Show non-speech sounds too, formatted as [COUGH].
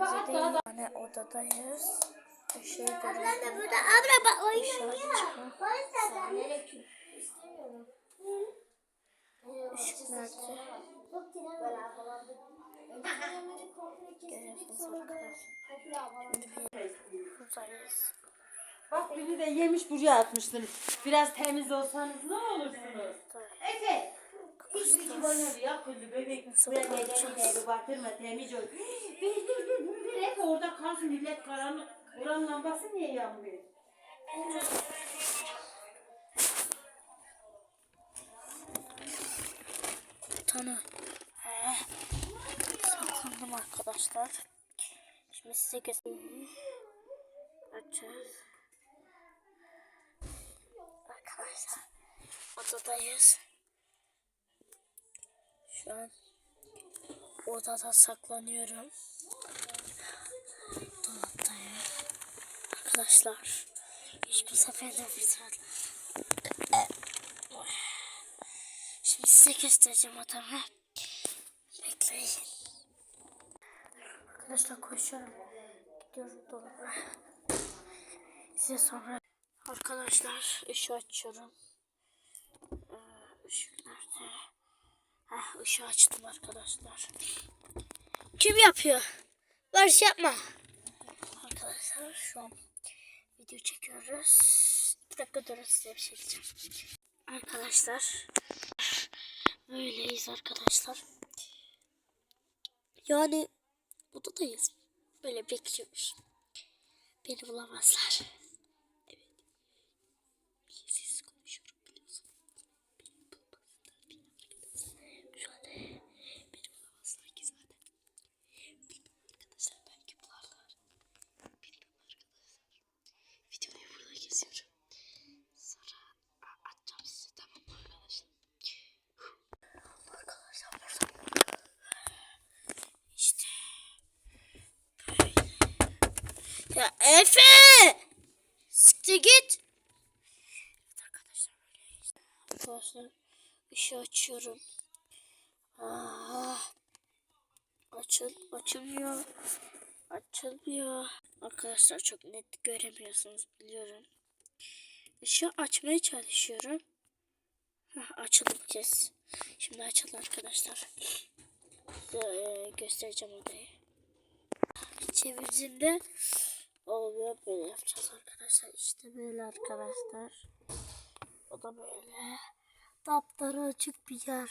Yani odadayız. Ben de görüyorum. burada abla bak. İstemiyorum. Işık nerede? Görüyorsunuz arkadaşlar. Buradayız. Bak beni de yemiş buraya atmışsınız. Biraz temiz olsanız ne olursunuz? Efe. Hiçbir bana ya kızı bebek. Buraya neden gidelim batırma temiz ol. [GASPS] Bir Kalsın millet karanlık. Oranın lambası niye yanmıyor? Ee, saklandım arkadaşlar. Şimdi size göstereyim. Açıyoruz. Arkadaşlar odadayız. Şu an odada saklanıyorum. Arkadaşlar hiçbir sefer fırsat. Şimdi size göstereceğim adamı. Bekleyin. Arkadaşlar koşuyorum. Gidiyorum dolaba. Size sonra... Arkadaşlar ışığı açıyorum. Ee, ışık nerede? Heh, ışığı açtım arkadaşlar. Kim yapıyor? Barış yapma. Arkadaşlar şu an video çekiyoruz. Bir dakika durun size bir şey diyeceğim. Arkadaşlar böyleyiz arkadaşlar. Yani odadayız. Böyle bekliyoruz. Beni bulamazlar. Evet. Sessiz konuşuyorum biliyorsun. Beni bulamazlar diye arkadaşlar. Şu an beni bulamazlar ki zaten. Bilmem arkadaşlar belki bularlar. Bilmem arkadaşlar. Videoyu burada kesiyorum. Sonra a- atacağım size tamam mı arkadaşlar? Arkadaşlar burada. İşte böyle. Ya Efe! Siktir git. Arkadaşlar. Arkadaşlar ışığı açıyorum. Aa, açıl açılmıyor. Açılmıyor. Arkadaşlar çok net göremiyorsunuz biliyorum. Işığı açmaya çalışıyorum. Bir kez. Şimdi açıldı arkadaşlar. Size e, göstereceğim odayı. Çevirdiğimde oluyor böyle yapacağız arkadaşlar. İşte böyle arkadaşlar. O da böyle. Daptarı açık bir yer.